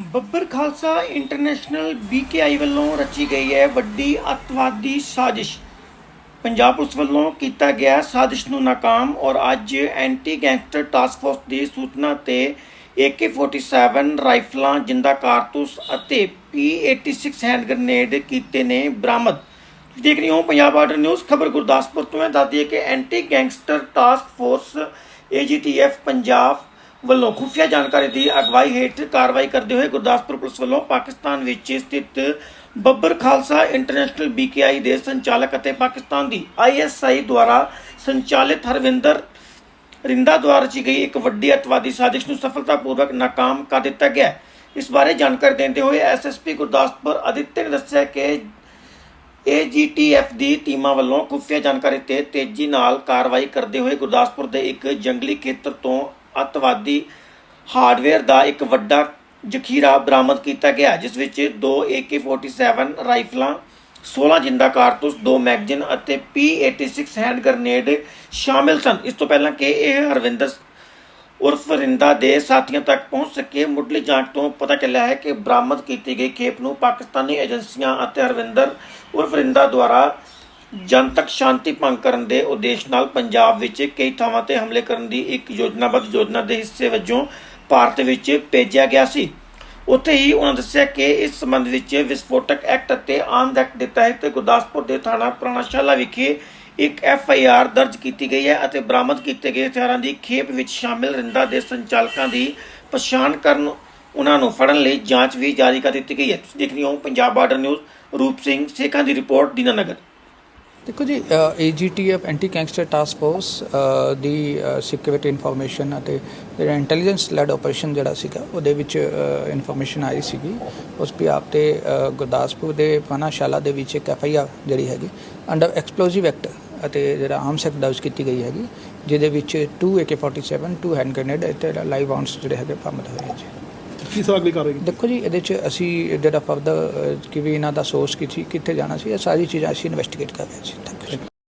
ਬੱਬਰ Khalsa international BKI ਵੱਲੋਂ ਰਚੀ ਗਈ ਹੈ ਵੱਡੀ ਅੱਤਵਾਦੀ ਸਾਜ਼ਿਸ਼। ਪੰਜਾਬ ਪੁਲਿਸ ਵੱਲੋਂ ਕੀਤਾ ਗਿਆ ਸਾਜ਼ਿਸ਼ ਨੂੰ ਨਾਕਾਮ ਔਰ ਅੱਜ ਐਂਟੀ ਗੈਂਗਸਟਰ ਟਾਸਕ ਫੋਰਸ ਦੀ ਸੂਚਨਾ ਤੇ AK47 ਰਾਈਫਲਾਂ, ਜਿੰਦਾ ਕਾਰਤੂਸ ਅਤੇ P86 ਹੈਂਡ ਗ੍ਰਨੇਡ ਕੀਤੇ ਨੇ ਬਰਾਮਦ। ਤੁਸੀਂ ਦੇਖ ਰਹੇ ਹੋ ਪੰਜਾਬ ਆਰਡਰ ਨਿਊਜ਼, ਖਬਰ ਗੁਰਦਾਸਪੁਰ ਤੋਂ ਹੈ ਦੱਸਦੀ ਹੈ ਕਿ anti gangster task force AGTF Punjab ਵੱਲੋਂ ਖੁਫੀਆ ਜਾਣਕਾਰੀ ਦੀ ਅਗਵਾਈ ਹੇਠ ਕਾਰਵਾਈ ਕਰਦੇ ਹੋਏ ਗੁਰਦਾਸਪੁਰ ਪੁਲਿਸ ਵੱਲੋਂ ਪਾਕਿਸਤਾਨ ਵਿੱਚ ਸਥਿਤ ਬੱਬਰ ਖਾਲਸਾ ਇੰਟਰਨੈਸ਼ਨਲ BKI ਦੇ ਸੰਚਾਲਕ ਅਤੇ ਪਾਕਿਸਤਾਨ ਦੀ ISI ਦੁਆਰਾ ਸੰਚਾਲਿਤ ਹਰਵਿੰਦਰ ਰਿੰਦਾ ਦੁਆਰਾ ਰਚੀ ਗਈ ਇੱਕ ਵੱਡੀ ਅਤਵਾਦੀ ਸਾਜ਼ਿਸ਼ ਨੂੰ ਸਫਲਤਾਪੂਰਵਕ ਨਾਕਾਮ ਕਰ ਦਿੱਤਾ ਗਿਆ ਇਸ ਬਾਰੇ ਜਾਣਕਾਰੀ ਦਿੰਦੇ ਹੋਏ ਐਸਐਸਪੀ ਗੁਰਦਾਸਪੁਰ ਅਦਿੱਤਿਆ ਨੇ ਦੱਸਿਆ ਕਿ AGTF ਦੀ ਟੀਮਾਂ ਵੱਲੋਂ ਖੁਫੀਆ ਜਾਣਕਾਰੀ ਤੇ ਤੇਜ਼ੀ ਨਾਲ ਕਾਰਵਾਈ ਕਰਦੇ ਹੋਏ ਗੁਰਦਾਸਪੁਰ ਦੇ ਇੱਕ ਜੰਗਲੀ ਖੇਤਰ ਤੋਂ ਅਤਵਾਦੀ ਹਾਰਡਵੇਅਰ ਦਾ ਇੱਕ ਵੱਡਾ ਜ਼ਖੀਰਾ ਬਰਾਮਦ ਕੀਤਾ ਗਿਆ, ਜਿਸ ਵਿੱਚ ਦੋ AK47 ਰਾਈਫਲਾਂ 16 ਜਿੰਦਾ ਕਾਰਤੂਸ, ਦੋ ਮੈਗਜ਼ੀਨ ਅਤੇ P86 ਹੈਂਡ ਗ੍ਰਨੇਡ ਸ਼ਾਮਿਲ ਸਨ। ਇਸ ਤੋਂ ਪਹਿਲਾਂ ਕਿ ਇਹ ਹਰਵਿੰਦਰ ਉਰਫ ਰਿੰਦਾ ਦੇ ਸਾਥੀਆਂ ਤੱਕ ਪਹੁੰਚ ਸਕੇ, ਮੁੱਢਲੀ ਜਾਂਚ ਤੋਂ ਪਤਾ ਚੱਲਿਆ ਹੈ ਕਿ ਬਰਾਮਦ ਕੀਤੀ ਗਈ ਖੇਪ ਨੂੰ ਪਾਕਿਸਤਾਨੀ ਏਜੰਸੀਆਂ ਅਤੇ ਹਰਵਿੰਦਰ ਉਰਫ ਰਿੰਦਾ ਦੁਆਰਾ ਜਨਤਕ ਸ਼ਾਂਤੀ ਭੰਗ ਕਰਨ ਦੇ ਉਦੇਸ਼ ਨਾਲ ਪੰਜਾਬ ਵਿੱਚ ਕਈ ਥਾਵਾਂ ਤੇ ਹਮਲੇ ਕਰਨ ਦੀ ਇੱਕ ਯੋਜਨਾਬੱਧ ਯੋਜਨਾ ਦੇ ਹਿੱਸੇ ਵਜੋਂ ਭਾਰਤ ਵਿੱਚ ਭੇਜਿਆ ਗਿਆ ਸੀ। ਉੱਥੇ ਹੀ ਉਹਨਾਂ ਦੱਸਿਆ ਕਿ ਇਸ ਸੰਬੰਧ ਵਿੱਚ ਵਿਸਫੋਟਕ ਐਕਟ ਅਤੇ ਆਰਮਡ ਐਕਟ ਦੇ ਤਹਿਤ ਗੁਰਦਾਸਪੁਰ ਦੇ ਥਾਣਾ ਪੁਰਾਣਾਸ਼ਾਲਾ ਵਿਖੇ ਇੱਕ ਐਫ ਆਈ ਆਰ ਦਰਜ ਕੀਤੀ ਗਈ ਹੈ ਅਤੇ ਬਰਾਮਦ ਕੀਤੇ ਗਏ ਹਥਿਆਰਾਂ ਦੀ ਖੇਪ ਵਿੱਚ ਸ਼ਾਮਿਲ ਰਿੰਦਾ ਦੇ ਸੰਚਾਲਕਾਂ ਦੀ ਪਛਾਣ ਕਰਨ ਉਹਨਾਂ ਨੂੰ ਫੜਨ ਲਈ ਜਾਂਚ ਵੀ ਜਾਰੀ ਕਰ ਦਿੱਤੀ ਗਈ ਹੈ। ਤੁਸੀਂ ਦੇਖ ਰਹੇ ਹੋ ਪੰਜਾਬ ਬਾਰਡਰ ਨਿਊਜ਼, ਰੂਪ ਸਿੰਘ ਸੇਖਾਂ ਦੀ ਰਿਪੋਰਟ ਦੀਨਾਨਗਰ ਦੇਖੋ ਜੀ AGTF anti gangster task force ਦੀ ਸਿਕਿਉਰਿਟੀ ਇਨਫੋਰਮੇਸ਼ਨ ਅਤੇ ਜਿਹੜਾ ਇੰਟੈਲੀਜੈਂਸ ਲੈਡ ਆਪਰੇਸ਼ਨ ਜਿਹੜਾ ਸੀਗਾ, ਉਹਦੇ ਵਿੱਚ ਇਨਫੋਰਮੇਸ਼ਨ ਆਈ ਸੀਗੀ। ਉਸ ਪਿਆਪ ਤੇ ਗੁਰਦਾਸਪੁਰ ਦੇ ਪਾਨਾਸ਼ਾਲਾ ਦੇ ਵਿੱਚ ਇੱਕ ਐਫਆਈਆਰ ਜਿਹੜੀ ਹੈਗੀ ਅੰਡਰ ਐਕਸਪਲੋਸਿਵ ਐਕਟ ਅਤੇ ਜਿਹੜਾ ਆਰਮਸ ਐਕਟ ਦਰਜ ਕੀਤੀ ਗਈ ਹੈਗੀ, ਜਿਹਦੇ ਵਿੱਚ 2 AK47 2 ਹੈਂਡ ਗ੍ਰੇਨੇਡ ਅਤੇ ਲਾਈਵ ਆਉਂਸ ਜਿਹੜੇ ਹੈਗੇ, ਬਰਾਮਦ ਹੋਏ ਜੀ। ਕੀ ਸਵਾਲ ਅਗਲੀ ਕਾਰਵਾਈ ਦੇਖੋ ਜੀ, ਇਹਦੇ ਚ ਅਸੀਂ, ਜਿਹੜਾ ਫਰਦਰ ਕਿ ਵੀ ਇਹਨਾਂ ਦਾ ਸੋਰਸ ਕਿੱਥੇ ਕਿੱਥੇ ਜਾਣਾ ਸੀ, ਇਹ ਸਾਰੀ ਚੀਜ਼ਾਂ ਅਸੀਂ ਇਨਵੈਸਟੀਗੇਟ ਕਰ ਰਹੇ ਸੀ ਥੈਂਕ ਯੂ